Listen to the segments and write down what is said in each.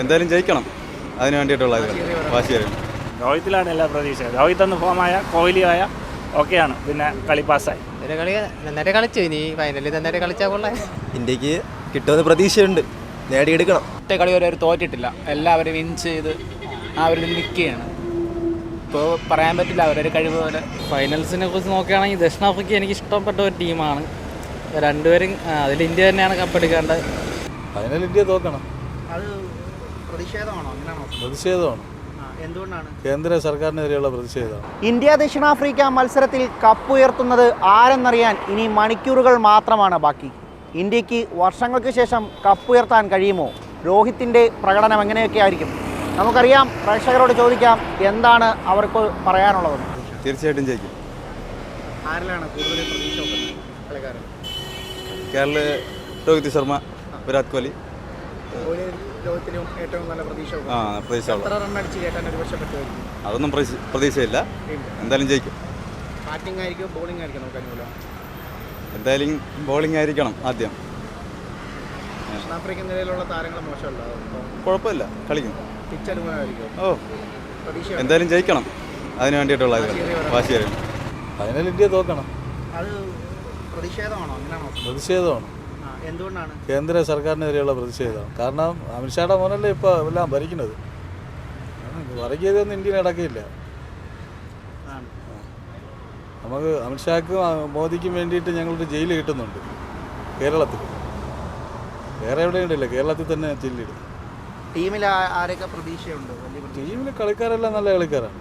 എന്തായാലും ജയിക്കണം. അതിന് വേണ്ടിയിട്ടുള്ള വാശിയേറി രോഹിത്തിലാണ് എല്ലാ പ്രതീക്ഷയും. രോഹിത് എന്ന് ഫോമായ കോഹ്ലിയായ ഓക്കെയാണ് പിന്നെ കളി പാസ്സായി. ഒരു കളി നന്നായിട്ട് കളിച്ചു. ഇനി ഫൈനലിൽ നന്നായിട്ട് കളിച്ചാൽ കൊള്ളേ. ഇന്ത്യയ്ക്ക് കിട്ടുമെന്ന് പ്രതീക്ഷയുണ്ട്. നേടിയെടുക്കണം. ഒറ്റ കളി വരെ അവർ തോറ്റിട്ടില്ല. എല്ലാവരും വിൻ ചെയ്ത് ആ ഒരു നിൽക്കുകയാണ്. ഇപ്പോൾ പറയാൻ പറ്റില്ല അവരൊരു കഴിവ് പോലെ. ഫൈനൽസിനെ കുറിച്ച് നോക്കുകയാണെങ്കിൽ ദക്ഷിണാഫ്രിക്ക എനിക്ക് ഇഷ്ടപ്പെട്ട ഒരു ടീമാണ്. രണ്ടുപേരും അതിൽ ഇന്ത്യ തന്നെയാണ് കപ്പെടുക്കേണ്ടത് ഫൈനൽ ഇന്ത്യ തോക്കണം. അത് പ്രതിഷേധമാണോ? എന്തുകൊണ്ടാണ്? കേന്ദ്ര സർക്കാരിനെതിരെയുള്ള പ്രതിഷേധമാണ്. ഇന്ത്യ ദക്ഷിണാഫ്രിക്ക മത്സരത്തിൽ കപ്പ് ഉയർത്തുന്നത് ആരെന്നറിയാൻ ഇനി മണിക്കൂറുകൾ മാത്രമാണ് ബാക്കി. ഇന്ത്യയ്ക്ക് വർഷങ്ങൾക്ക് ശേഷം കപ്പ് ഉയർത്താൻ കഴിയുമോ? രോഹിത്തിന്റെ പ്രകടനം എങ്ങനെയൊക്കെ ആയിരിക്കും? നമുക്കറിയാം പ്രേക്ഷകരോട് ചോദിക്കാം എന്താണ് അവർക്ക് പറയാനുള്ളത്? തീർച്ചയായിട്ടും ജയിക്കും. ആരിലാണ് കൂടുതൽ പ്രതീക്ഷ കളിക്കാരൻ. കേരള രോഹിത് ശർമ്മ വിരാട് കോഹ്ലി. ലോകത്തിലും ഏറ്റവും നല്ല പ്രതീക്ഷ ആ പ്രതീക്ഷ ഉള്ളത്. എത്ര റൺ അടിച്ച് കയറ്റാൻ ഒരു പക്ഷേ പറ്റുമായിരിക്കും അതൊന്നും പ്രതീക്ഷ- പ്രതീക്ഷയില്ല. എന്തായാലും ജയിക്കും. ബാറ്റിംഗ് ആയിരിക്കും ബോളിംഗ് ആയിരിക്കും നമുക്ക് അനുകൂലം എന്തായാലും ബോളിംഗ് ആയിരിക്കണം ആദ്യം. ദക്ഷിണാഫ്രിക്കൻ നിലയിലുള്ള താരങ്ങൾ മോശമല്ല. കുഴപ്പമില്ല കളിക്കും. പിച്ച് അനുകൂലമായിരിക്കും. ഓ പ്രതീക്ഷ എന്തായാലും ജയിക്കണം. അതിന് വേണ്ടിയിട്ടുള്ള ഇത് ഫൈനൽ ഇന്ത്യ തോക്കണം അത് പ്രതിഷേധമാണോ? അങ്ങനെയാണോ? പ്രതിഷേധമാണ്. കേന്ദ്ര സർക്കാരിനെതിരെയുള്ള പ്രതിഷേധം. കാരണം അമിത്ഷായുടെ മോനല്ലേ ഇപ്പോൾ എല്ലാം ഭരിക്കുന്നത്? വർഗീയതയൊന്നും ഇന്ത്യയിൽ നടക്കില്ല. നമുക്ക് അമിത്ഷാക്കും മോദിക്കും വേണ്ടിയിട്ട് ഞങ്ങളൊരു ജയിൽ കിട്ടുന്നുണ്ട്. കേരളത്തിൽ. വേറെ എവിടെയുണ്ടല്ലോ? കേരളത്തിൽ തന്നെ ജയിലിടും ടീമിൽ ആരൊക്കെ പ്രതീക്ഷയുണ്ട്? കളിക്കാരെല്ലാം നല്ല കളിക്കാരാണ്.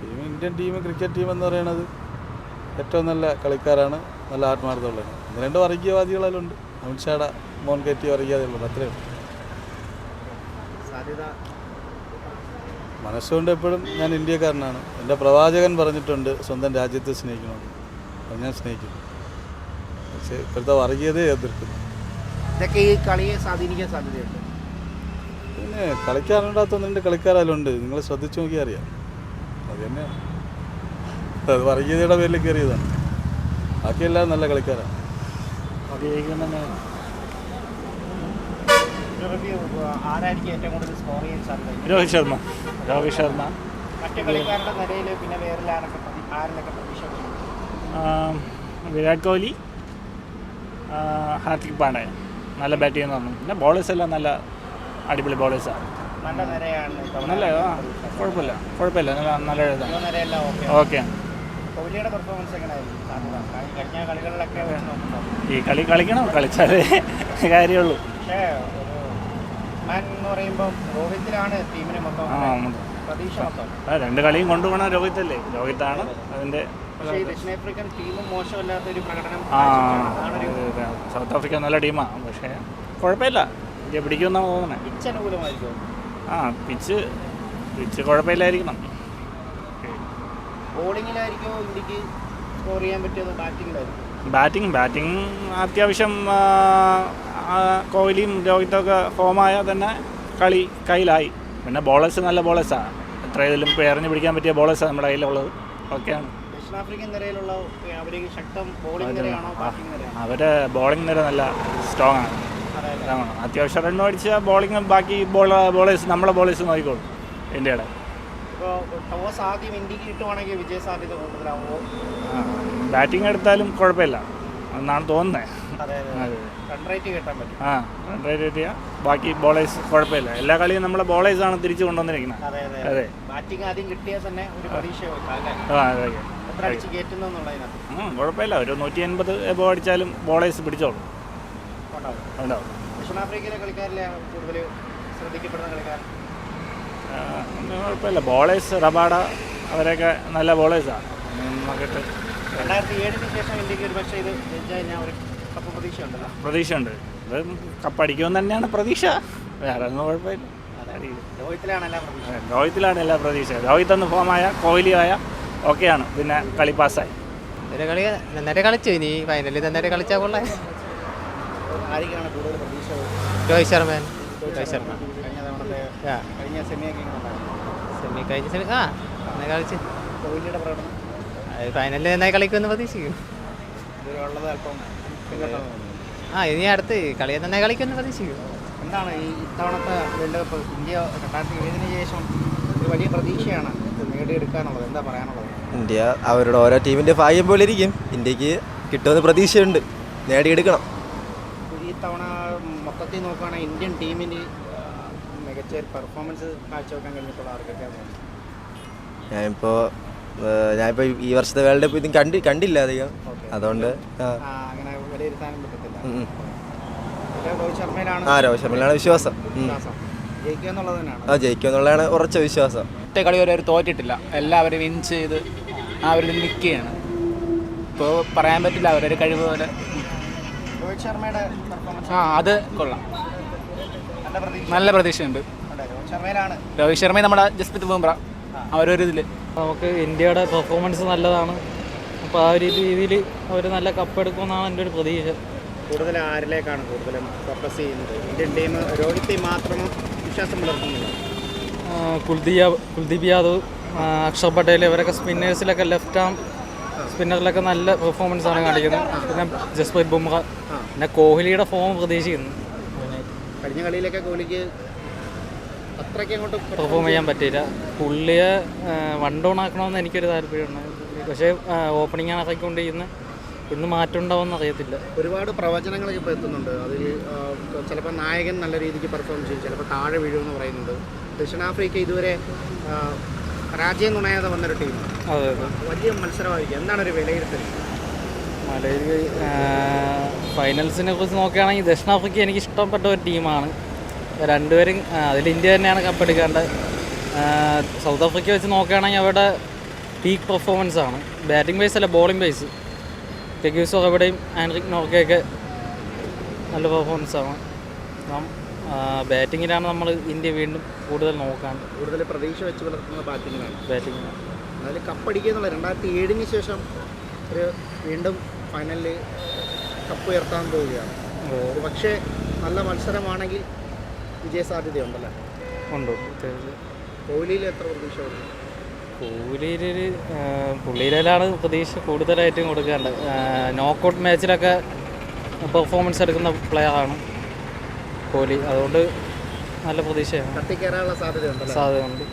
Team Indian team cricket team എന്ന് പറയുന്നത് ഏറ്റവും നല്ല കളിക്കാരാണ് നല്ല ആത്മാർത്ഥമുള്ളത് ഒന്ന് രണ്ട് വർഗീയവാദികളെല്ലാം ഉണ്ട്. അമിത്ഷായുടെ മോൻ കയറ്റി വർഗീയതയുള്ളത് അത്രയേ ഉള്ളൂ. സാധ്യത? മനസ്സുകൊണ്ട് എപ്പോഴും ഞാൻ ഇന്ത്യക്കാരനാണ്. എന്റെ പ്രവാചകൻ പറഞ്ഞിട്ടുണ്ട് സ്വന്തം രാജ്യത്തെ സ്നേഹിക്കണമെന്ന്. അപ്പം ഞാൻ സ്നേഹിക്കുന്നു പക്ഷേ ഇപ്പോഴത്തെ വർഗീയതയെ എതിർക്കുന്നു. ഇതൊക്കെ ഈ കളിയെ സ്വാധീനിക്കാൻ സാധ്യതയുണ്ട്. പിന്നെ കളിക്കാറുണ്ടാത്ത എന്റെ രണ്ട് നിങ്ങൾ ശ്രദ്ധിച്ചു നോക്കിയാൽ അറിയാം. അത് തന്നെയാണ്. അത് വർഗീയതയുടെ പേരിൽ കയറിയതാണ്. ബാക്കിയെല്ലാം നല്ല കളിക്കാരാണ്. ആരായിരിക്കും ഏറ്റവും കൂടുതൽ സ്കോർ ചെയ്യാൻ സാധ്യത രോഹിത് ശർമ്മ. രോഹിത് ശർമ്മ. മറ്റു കളിക്കാരുടെ നിലയിൽ പിന്നെ വേറെ ആരിലൊക്കെ പ്രതീക്ഷ വിരാട് കോഹ്ലി ഹാർദിക് പാണ്ഡ്യ നല്ല ബാറ്റ് ചെയ്യുന്ന പറഞ്ഞു പിന്നെ ബോളേഴ്സ് എല്ലാം നല്ല അടിപൊളി ബോളേഴ്സാണ് നല്ല നിരയാണ് കുഴപ്പമില്ല. കുഴപ്പമില്ല. നല്ല നല്ല ഓക്കെ കോഹ്ലിയുടെ പെർഫോമൻസ് എങ്ങനെയായിരുന്നു? കഴിഞ്ഞ കളികളിലൊക്കെ ഈ കളി കളിക്കണം കളിച്ചാലേ കാര്യമുള്ളൂ. പക്ഷേ മാൻ എന്ന് പറയുമ്പോൾ രോഹിത്തിലാണ് ടീമിന് മൊത്തം ആ പ്രതീക്ഷ മൊത്തം. രണ്ട് കളിയും കൊണ്ടുപോകണം രോഹിത്തല്ലേ? രോഹിത്താണ് അതിന്റെ ദക്ഷിണാഫ്രിക്കൻ ടീമും മോശമല്ലാത്ത ഒരു പ്രകടനം സൗത്ത് ആഫ്രിക്ക നല്ല ടീമാ. പക്ഷേ കുഴപ്പമില്ല. ഇന്ത്യ പിടിക്കുമെന്നാണ് തോന്നുന്നത് പിച്ച് അനുകൂലമായിരിക്കും. ആ പിച്ച് പിച്ച് കുഴപ്പമില്ലായിരിക്കണം. ബോളിങ്ങിലായിരിക്കും ഇന്ത്യയ്ക്ക് സ്കോർ ചെയ്യാൻ പറ്റിയത് ബാറ്റിങ്ങിലായിരിക്കും ബാറ്റിംഗ് ബാറ്റിംഗ് അത്യാവശ്യം കോഹ്ലിയും രോഹിത്തൊക്കെ ഫോമായ തന്നെ കളി കയ്യിലായി. പിന്നെ ബോളേഴ്സ് നല്ല ബോളേഴ്സാണ് എത്ര ഇതിലും ഇപ്പോൾ എറിഞ്ഞ് പിടിക്കാൻ പറ്റിയ ബോളേഴ്സാണ് നമ്മുടെ കയ്യിലുള്ളത്. ഓക്കെയാണ് ദക്ഷിണാഫ്രിക്കൻ നിരയിലുള്ള അവർക്ക് ശക്തം ബോളിംഗ് നിരയാണോ ബാറ്റിംഗ് നിരയാണോ? അവരുടെ ബോളിംഗ് നിര നല്ല സ്ട്രോങ് ആണ്. അത്യാവശ്യം റണ്ണും അടിച്ച ബോളിംഗ് ബാക്കി ബോളേഴ്സ് നമ്മളെ ബോളേഴ്സ് നോക്കിക്കോളും ഇന്ത്യയുടെ. ഇപ്പോൾ ടോസ് ആദ്യം ഇന്ത്യയ്ക്ക് കിട്ടുവാണെങ്കിൽ വിജയ സാധ്യത കൂടുതലാവുമോ ബാറ്റിംഗ് എടുത്താലും കുഴപ്പമില്ല. എന്നാണ് തോന്നുന്നത് അതെ അതെ റൺ റേറ്റ് കിട്ടാൻ പറ്റും. ആ റൺ റേറ്റ് കിട്ടിയ ബാക്കി ബോളേഴ്സ് കുഴപ്പമില്ല. എല്ലാ കളിയും നമ്മളെ ബോളേഴ്സ് ആണ് തിരിച്ചു കൊണ്ടുവന്നിരിക്കുന്നത്. അതെ അതെ അതെ. ബാറ്റിംഗ് ആദ്യം കിട്ടിയാൽ തന്നെ ഒരു പ്രതീക്ഷ ആ അതെ എത്ര അടിച്ച് കയറ്റുന്നു എന്നുള്ളതിനകത്ത്? ഉം, കുഴപ്പമില്ല. ഒരു നൂറ്റി എൺപത് എബോ അടിച്ചാലും ബോളേഴ്സ് പിടിച്ചോളും. ഉണ്ടാവും ഉണ്ടാവും ദക്ഷിണാഫ്രിക്കയിലെ കളിക്കാരിലെ കൂടുതൽ ശ്രദ്ധിക്കപ്പെടുന്ന കളിക്കാരൻ? കുഴപ്പമില്ല. ബോളേഴ്സ് റബാഡ അവരൊക്കെ നല്ല ബോളേഴ്സാണ് നോക്കിയിട്ട് രണ്ടായിരത്തി ഏഴിന് ശേഷം ഇന്ത്യയ്ക്ക് ഒരു പക്ഷേ ഇത് ജയിച്ചു കഴിഞ്ഞാൽ ഒരു കപ്പ് പ്രതീക്ഷ ഉണ്ടല്ലോ പ്രതീക്ഷയുണ്ട് അത് കപ്പടിക്കുമെന്ന് തന്നെയാണ് പ്രതീക്ഷ. വേറെ ഒന്നും കുഴപ്പമില്ല. രോഹിത്തിലാണ് എല്ലാ പ്രതീക്ഷ രോഹിത്തിലാണ് എല്ലാ പ്രതീക്ഷ രോഹിത് ഒന്ന് ഫോമായ കോഹ്ലിയായ ഓക്കെയാണ് പിന്നെ കളി പാസ്സായി ഒരു കളി നന്നായിട്ട് കളിച്ചു ഇനി ഫൈനലിൽ നന്നായിട്ട് കളിച്ചാൽ കൊള്ളേ. ആരൊക്കെയാണ് കൂടുതൽ പ്രതീക്ഷ? രോഹിത് ശർമ്മ. രോഹിത് ശർമ്മ. കഴിഞ്ഞ തവണത്തെ കഴിഞ്ഞ സെമിയൊക്കെ സെമി കഴിഞ്ഞ സെമി ആ നന്നായി കളിച്ച്. കോഹ്ലിയുടെ പ്രകടനം. ഫൈനലിൽ നന്നായി കളിക്കുമെന്ന് പ്രതീക്ഷിക്കും ആ ഇനി അടുത്ത് കളിയെ നന്നായി കളിക്കുമെന്ന് പ്രതീക്ഷിക്കും എന്താണ് ഈ ഇത്തവണത്തെ വേൾഡ് കപ്പ് ഇന്ത്യ രണ്ടായിരത്തി ഏഴിന് ശേഷം ഒരു വലിയ പ്രതീക്ഷയാണ് നേടിയെടുക്കാനുള്ളത്? എന്താ പറയാനുള്ളത്? ഇന്ത്യ അവരുടെ ഓരോ ടീമിന്റെ ഭാഗ്യം പോലെ ഇരിക്കും. ഇന്ത്യയ്ക്ക് കിട്ടുമെന്ന് പ്രതീക്ഷയുണ്ട്. നേടിയെടുക്കണം. ഈ തവണ മൊത്തത്തിൽ നോക്കുകയാണെങ്കിൽ ഇന്ത്യൻ ടീമിന് മികച്ച ഒരു പെർഫോമൻസ് കാഴ്ചവെക്കാൻ കഴിഞ്ഞിട്ടുള്ള ആർക്കൊക്കെയാണ് തോന്നുന്നത്? ഞാനിപ്പോൾ ഞാനിപ്പോൾ ഈ വർഷത്തെ വേൾഡ് കപ്പ് ഇതും കണ്ടി കണ്ടില്ല അധികം. അതുകൊണ്ട് അങ്ങനെ വിലയിരുത്താനും പറ്റത്തില്ല ഉം, ഉം. ഇത് രോഹിത് ശർമ്മയിലാണ്? ആ രോഹിത് ശർമ്മയിലാണ് വിശ്വാസം. ആ ജയിക്കും എന്നുള്ളതാണ് ഉറച്ച വിശ്വാസം. ഒറ്റ കളി വരെ അവർ തോറ്റിട്ടില്ല. എല്ലാവരും വിൻ ചെയ്ത് ആ ഒരു നിൽക്കുകയാണ്. ഇപ്പോൾ പറയാൻ പറ്റില്ല അവരൊരു കഴിവ് പോലെ. രോഹിത് ശർമ്മയുടെ പെർഫോമൻസ് ആ അത് കൊള്ളാം. നല്ല പ്രതീക്ഷ. പ്രതീക്ഷയുണ്ട്. ഉണ്ട്. രോഹിത് ശർമ്മ നമ്മുടെ ജസ്പ്രീത് ബുംറ. അവരൊരു ഇതിൽ നമുക്ക് ഇന്ത്യയുടെ പെർഫോമൻസ് നല്ലതാണ്. അപ്പോൾ ആ ഒരു രീതിയിൽ അവർ നല്ല കപ്പെടുക്കുമെന്നാണ് എന്റെ ഒരു പ്രതീക്ഷ. കൂടുതൽ ആരിലേക്കാണ് കൂടുതലും ഫോക്കസ് ചെയ്യുന്നത്? ഇന്ത്യൻ ടീം രോഹിത്തെ മാത്രം വിശ്വാസം പുലർത്തുന്നില്ല. കുൽദീപ് കുൽദീപ് യാദവ് അക്ഷർ പട്ടേൽ ഇവരൊക്കെ സ്പിന്നേഴ്സിലൊക്കെ ലെഫ്റ്റ് ആം സ്പിന്നറിലൊക്കെ നല്ല പെർഫോമൻസ് ആണ് കാണിക്കുന്നത്. പിന്നെ ജസ്പ്രീത് ബുംറ. പിന്നെ കോഹ്ലിയുടെ ഫോം പ്രതീക്ഷിക്കുന്നു. കഴിഞ്ഞ കളിയിലൊക്കെ കോഹ്ലിക്ക് അത്രയ്ക്ക് അങ്ങോട്ട് പെർഫോം ചെയ്യാൻ പറ്റിയില്ല. പുള്ളിയെ വൺ ഡൗൺ ആക്കണമെന്ന് എനിക്കൊരു താല്പര്യമുണ്ട് പക്ഷേ ഓപ്പണിംഗ് ആണ് ഇറക്കിക്കൊണ്ടിരിക്കുന്നത് ഇന്ന് മാറ്റം ഉണ്ടാവുമെന്ന് അറിയത്തില്ല. ഒരുപാട് പ്രവചനങ്ങളൊക്കെ ഇപ്പോൾ എത്തുന്നുണ്ട്. അതിൽ ചിലപ്പോൾ നായകൻ നല്ല രീതിക്ക് പെർഫോം ചെയ്യും ചിലപ്പോൾ താഴെ വീഴുമെന്ന് പറയുന്നുണ്ട്. ദക്ഷിണാഫ്രിക്ക ഇതുവരെ പരാജയം നുണയാതെ വന്നൊരു ടീം അതെ അതെ. വലിയ മത്സരമായിരിക്കും. എന്താണ് ഒരു വിലയിരുത്തൽ? മലയിൽ ഫൈനൽസിനെ കുറിച്ച് നോക്കുകയാണെങ്കിൽ ദക്ഷിണാഫ്രിക്ക എനിക്ക് ഇഷ്ടപ്പെട്ട ഒരു ടീമാണ് രണ്ടുപേരും അതിൽ ഇന്ത്യ തന്നെയാണ് കപ്പെടുക്കേണ്ടത് സൗത്ത് ആഫ്രിക്ക വെച്ച് നോക്കുകയാണെങ്കിൽ അവരുടെ പീക്ക് പെർഫോമൻസ് ആണ്. ബാറ്റിംഗ് വൈസ് അല്ല ബോളിംഗ് വൈസ് കെഗ്യൂസോ എവിടെയും ആൻഡ്രിക് നോർക്കയൊക്കെ നല്ല പെർഫോമൻസ് ആണ്. ബാറ്റിങ്ങിലാണ് നമ്മൾ ഇന്ത്യ വീണ്ടും കൂടുതൽ നോക്കാൻ. കൂടുതൽ പ്രതീക്ഷ വെച്ച് പുലർത്തുന്ന ബാറ്റിങ്ങിലാണ് ബാറ്റിങ്ങിലാണ് അതിൽ കപ്പടിക്കുക എന്നുള്ള രണ്ടായിരത്തി ഏഴിന് ശേഷം ഒരു വീണ്ടും ഫൈനലിൽ കപ്പ് ഉയർത്താൻ പോവുകയാണ്. പക്ഷേ നല്ല മത്സരമാണെങ്കിൽ വിജയ സാധ്യതയുണ്ടല്ലേ ഉണ്ട് കോഹ്ലിയിൽ എത്ര പ്രതീക്ഷ കോഹ്ലിയിൽ പുള്ളിയിലാണ് പ്രതീക്ഷ കൂടുതലായിട്ടും കൊടുക്കേണ്ടത് നോക്കൗട്ട് മാച്ചിലൊക്കെ പെർഫോമൻസ് എടുക്കുന്ന പ്ലെയറാണ് കോഹ്ലി. അതുകൊണ്ട് നല്ല പ്രതീക്ഷയാണ്. സാധ്യതയുണ്ട്.